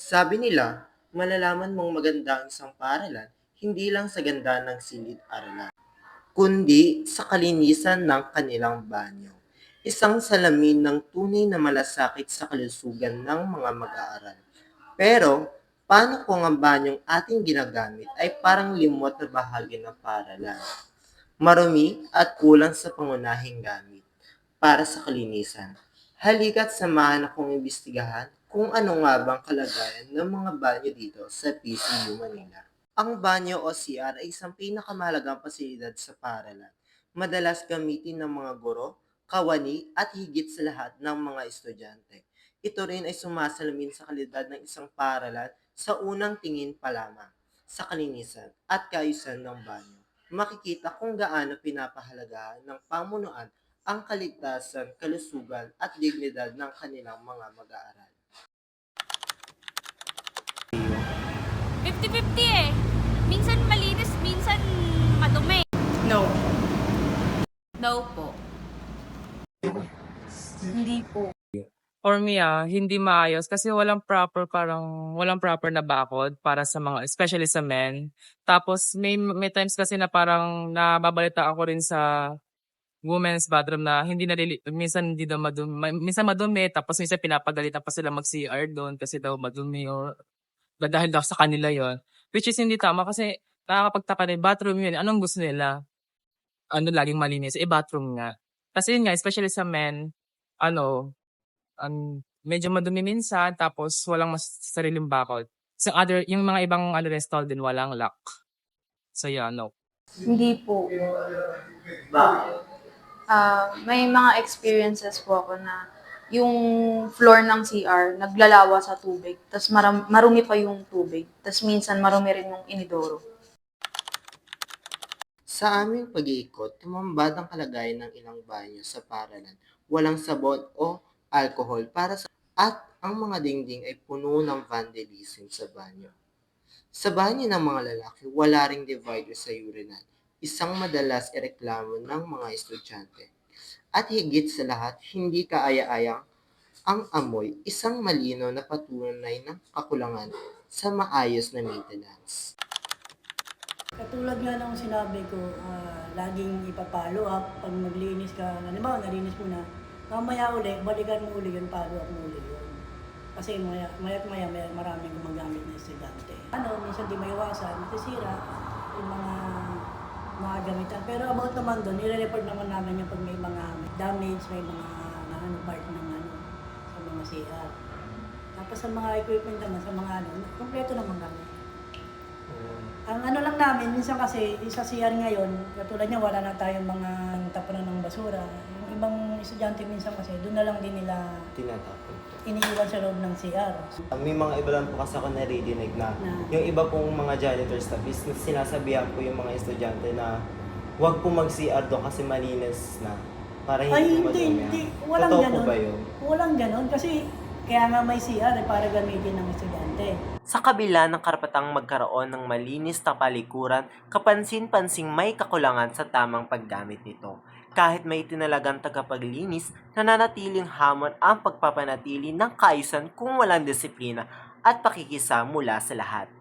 Sabi nila, malalaman mong maganda ang isang paaralan, hindi lang sa ganda ng silid-aralan, kundi sa kalinisan ng kanilang banyo. Isang salamin ng tunay na malasakit sa kalusugan ng mga mag-aaral. Pero, paano kung ang banyong ating ginagamit ay parang limot na bahagi ng paaralan? Marumi at kulang sa pangunahing gamit para sa kalinisan. Halika't samahan akong imbestigahan kung ano nga bang kalagayan ng mga banyo dito sa PCU Manila. Ang banyo o CR ay isang pinakamahalagang pasilidad sa paaralan. Madalas gamitin ng mga guro, kawani at higit sa lahat ng mga estudyante. Ito rin ay sumasalamin sa kalidad ng isang paaralan sa unang tingin pa lamang sa kalinisan at kaayusan ng banyo. Makikita kung gaano pinapahalagahan ng pamunuan ang kaligtasan, kalusugan at dignidad ng kanilang mga mag-aaral. 50-50 eh. Minsan malinis, minsan madumi. No. No po. Hindi po. For me ah, hindi maayos kasi walang proper parang walang proper na bakod para sa mga especially sa men. Tapos may may times kasi na parang nababalita ako rin sa women's bathroom na hindi nalili minsan hindi daw madumi, ma- minsan madumi tapos minsan pinapagalitan pa sila mag-CR doon kasi daw madumi or dahil daw sa kanila yon which is hindi tama kasi nakakapagtaka na yung bathroom yun anong gusto nila ano laging malinis eh bathroom nga kasi yun nga especially sa men ano um, medyo madumi minsan tapos walang mas sariling bakod. Sa other, yung mga ibang ano rin stall din walang lock. So yeah, no. Hindi po. Bakit? Ah, may mga experiences po ako na yung floor ng CR naglalawa sa tubig. Tapos maram- marumi pa yung tubig. Tapos minsan marumi rin yung inidoro. Sa aming pag-iikot, tumambad ang kalagayan ng ilang banyo sa paralan. Walang sabon o alcohol para sa at ang mga dingding ay puno ng vandalism sa banyo. Sa banyo ng mga lalaki, wala ring divider sa urinal. Isang madalas ireklamo ng mga estudyante. At higit sa lahat, hindi kaaya-ayang ang amoy, isang malino na patunay ng kakulangan sa maayos na maintenance. Katulad nga ng sinabi ko, ah, laging ipapalo up pag maglinis ka. Halimbawa, nalinis mo na, mamaya uli, balikan mo uli yun, follow up mo uli yun. Kasi maya, maya't maya, maya maraming gumagamit na estudyante. Ano, minsan di maiwasan, masisira yung mga mga gamitan. Pero about naman doon, nire-report naman namin yung pag may mga damage, may mga ano, part ng ano, sa mga CR. Tapos sa mga equipment naman, sa mga ano, kompleto naman kami. Ang ano lang namin, minsan kasi isa CR ngayon, katulad niya wala na tayong mga tapunan ng basura. Yung ibang estudyante minsan kasi doon na lang din nila Tinatapon. iniiwan sa loob ng CR. May mga iba lang po kasi ako naririnig na Na- yung iba pong mga janitor staff is sinasabihan po yung mga estudyante na huwag po mag-CR doon kasi malinis na. Para hindi Ay, po hindi, madumi. hindi. Walang Totoo ganon. po ba yun? Walang ganon kasi kaya nga may CR eh, para gamitin ng estudyante. Sa kabila ng karapatang magkaroon ng malinis na palikuran, kapansin-pansing may kakulangan sa tamang paggamit nito. Kahit may tinalagang tagapaglinis, nananatiling hamon ang pagpapanatili ng kaayusan kung walang disiplina at pakikisa mula sa lahat.